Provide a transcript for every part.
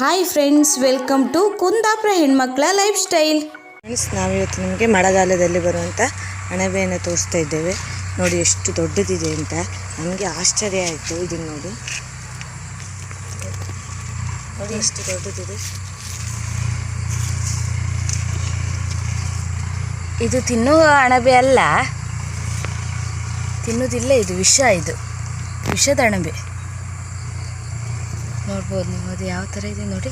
Hi friends welcome to Kundapura ಹೆಣ್ಮಕ್ಳ life style friends ನಾವಿವತ್ತು ನಿಮಗೆ ಮಳೆಗಾಲದಲ್ಲಿ ಬರುವಂಥ ಅಣಬೆಯನ್ನು ತೋರಿಸ್ತಾ ಇದ್ದೇವೆ. ನೋಡಿ ಎಷ್ಟು ದೊಡ್ಡದಿದೆ ಅಂತ. ನಮಗೆ ಆಶ್ಚರ್ಯ ಆಯಿತು ಇದನ್ನು ನೋಡಿ. ನೋಡಿ ಎಷ್ಟು ದೊಡ್ಡದಿದೆ. ಇದು ತಿನ್ನುವ ಅಣಬೆ ಅಲ್ಲ. ತಿನ್ನೋದಿಲ್ಲ ಇದು ವಿಷ ಇದು. ವಿಷದ ಅಣಬೆ. ನೋಡ್ಬೋದು ನೀವು, ಅದು ಯಾವ ಥರ ಇದೆ ನೋಡಿ.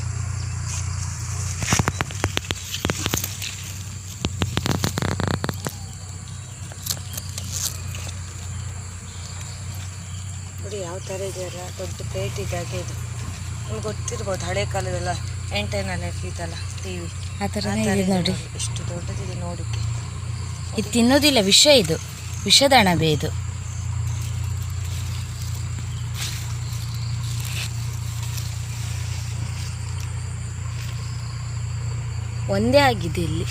ನೋಡಿ ಯಾವ ಥರ ಇದೆಯಲ್ಲ ದೊಡ್ಡ ಪ್ಲೇಟ್ ಇದ್ದಾಗೆ ಇದು. ನಿಮ್ಗೆ ಗೊತ್ತಿರ್ಬೋದು, ಹಳೆ ಕಾಲದಲ್ಲ ಎಂಟೈನಲ್ಲಿ ಇರ್ತಿತ್ತಲ್ಲ ಟಿ ವಿ ಆ ಥರ ನೋಡಿ. ಎಷ್ಟು ದೊಡ್ಡದಿದೆ ನೋಡೋಕ್ಕೆ ಇದು ತಿನ್ನೋದಿಲ್ಲ, ವಿಷ ಇದು. ವಿಷದ ಅಣಬೆ ಇದು. ಒಂದೇ ಆಗಿದೆ ಇಲ್ಲಿ.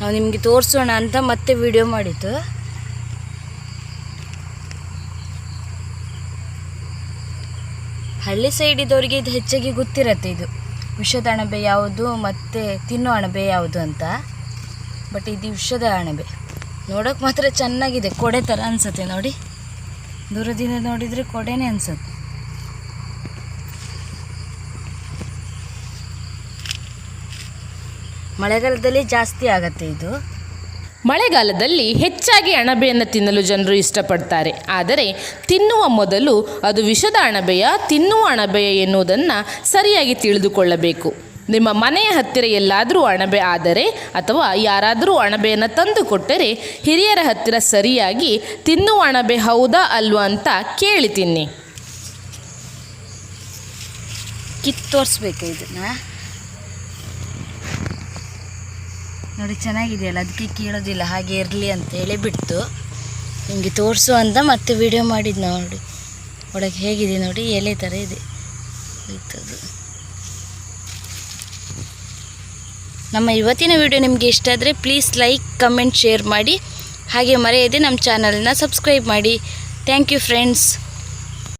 ನಾವು ನಿಮಗೆ ತೋರಿಸೋಣ ಅಂತ ಮತ್ತೆ ವಿಡಿಯೋ ಮಾಡಿದ್ದು. ಹಳ್ಳಿ ಸೈಡ್ ಇದ್ದವರಿಗೆ ಇದು ಹೆಚ್ಚಾಗಿ ಗೊತ್ತಿರತ್ತೆ ಇದು. ವಿಷದ ಅಣಬೆ ಯಾವುದು ಮತ್ತು ತಿನ್ನೋ ಅಣಬೆ ಯಾವುದು ಅಂತ. ಬಟ್ ಇದು ವಿಷದ ಅಣಬೆ. ನೋಡೋಕೆ ಮಾತ್ರ ಚೆನ್ನಾಗಿದೆ. ಕೊಡೆ ಥರ ಅನಿಸುತ್ತೆ ನೋಡಿ. ದೂರದಿಂದ ನೋಡಿದರೆ ಕೊಡೆನೇ ಅನ್ಸುತ್ತೆ. ಮಳೆಗಾಲದಲ್ಲಿ ಜಾಸ್ತಿ ಆಗತ್ತೆ ಇದು. ಮಳೆಗಾಲದಲ್ಲಿ ಹೆಚ್ಚಾಗಿ ಅಣಬೆಯನ್ನು ತಿನ್ನಲು ಜನರು ಇಷ್ಟಪಡ್ತಾರೆ. ಆದರೆ ತಿನ್ನುವ ಮೊದಲು ಅದು ವಿಷದ ಅಣಬೆಯ ತಿನ್ನುವ ಅಣಬೆಯ ಎನ್ನುವುದನ್ನು ಸರಿಯಾಗಿ ತಿಳಿದುಕೊಳ್ಳಬೇಕು. ನಿಮ್ಮ ಮನೆಯ ಹತ್ತಿರ ಎಲ್ಲಾದರೂ ಅಣಬೆ ಆದರೆ ಅಥವಾ ಯಾರಾದರೂ ಅಣಬೆಯನ್ನು ತಂದು ಕೊಟ್ಟರೆ ಹಿರಿಯರ ಹತ್ತಿರ ಸರಿಯಾಗಿ ತಿನ್ನುವ ಅಣಬೆ ಹೌದಾ ಅಲ್ವಾ ಅಂತ ಕೇಳಿ ತಿನ್ನಿ. ಕಿತ್ತೋರಿಸ್ಬೇಕು ಇದನ್ನ. ನೋಡಿ, ಚೆನ್ನಾಗಿದೆಯಲ್ಲ? ಅದಕ್ಕೆ ಕೀಳೋದಿಲ್ಲ, ಹಾಗೆ ಇರಲಿ ಅಂತ ಹೇಳಿ ಬಿಟ್ಟು ನಿಮಗೆ ತೋರಿಸು ಅಂತ ಮತ್ತೆ ವಿಡಿಯೋ ಮಾಡಿದ್ದು ನೋಡಿ. ಒಳಗೆ ಹೇಗಿದೆ ನೋಡಿ, ಎಲೆ ಥರ ಇದೆ. ಇತ್ತದು ನಮ್ಮ ಇವತ್ತಿನ ವಿಡಿಯೋ ನಿಮಗೆ ಇಷ್ಟ ಆದರೆ ಪ್ಲೀಸ್ ಲೈಕ್ ಕಮೆಂಟ್ ಶೇರ್ ಮಾಡಿ. ಹಾಗೆ ಮರೆಯದೆ ನಮ್ಮ ಚಾನಲ್ನ ಸಬ್ಸ್ಕ್ರೈಬ್ ಮಾಡಿ. Thank you friends